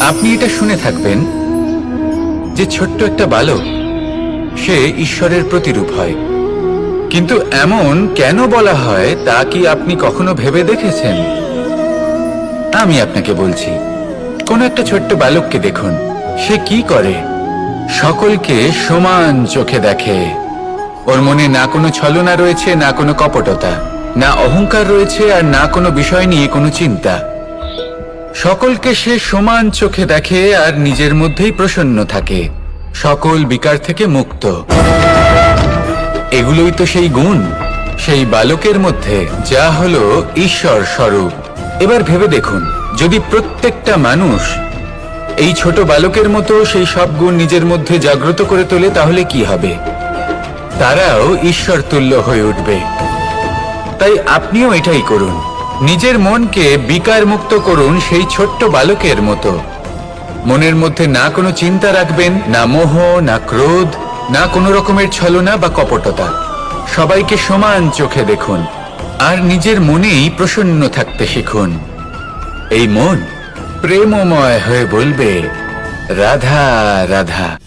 আপনি এটা শুনে থাকবেন যে ছোট্ট একটা বালক, সে ঈশ্বরের প্রতিরূপ হয়। কিন্তু এমন কেন বলা হয়, তা কি আপনি কখনো ভেবে দেখেছেন? আমি আপনাকে বলছি, কোন একটা ছোট্ট বালককে দেখুন, সে কি করে? সকলকে সমান চোখে দেখে। ওর মনে না কোনো ছলনা রয়েছে, না কোনো কপটতা, না অহংকার রয়েছে, আর না কোনো বিষয় নিয়ে কোনো চিন্তা। সকলকে সে সমান চোখে দেখে আর নিজের মধ্যেই প্রসন্ন থাকে। সকল বিকার থেকে মুক্ত। এগুলোই তো সেই গুণ, সেই বালকের মধ্যে, যা হলো ঈশ্বর স্বরূপ। এবার ভেবে দেখুন, যদি প্রত্যেকটা মানুষ এই ছোট বালকের মতো সেই সব গুণ নিজের মধ্যে জাগ্রত করে তোলে, তাহলে কি হবে? তারাও ঈশ্বর তুল্য হয়ে উঠবে। তাই আপনিও এটাই করুন। নিজের মনকে বিকার মুক্ত করুন সেই ছোট্ট বালকের মতো। মনের মধ্যে না কোনো চিন্তা রাখবেন, না মোহ, না ক্রোধ, না কোনো রকমের ছলনা বা কপটতা। সবাইকে সমান চোখে দেখুন, আর নিজের মনেই প্রসন্ন থাকতে শিখুন। এই মন প্রেমময় হয়ে বলবে, রাধা রাধা।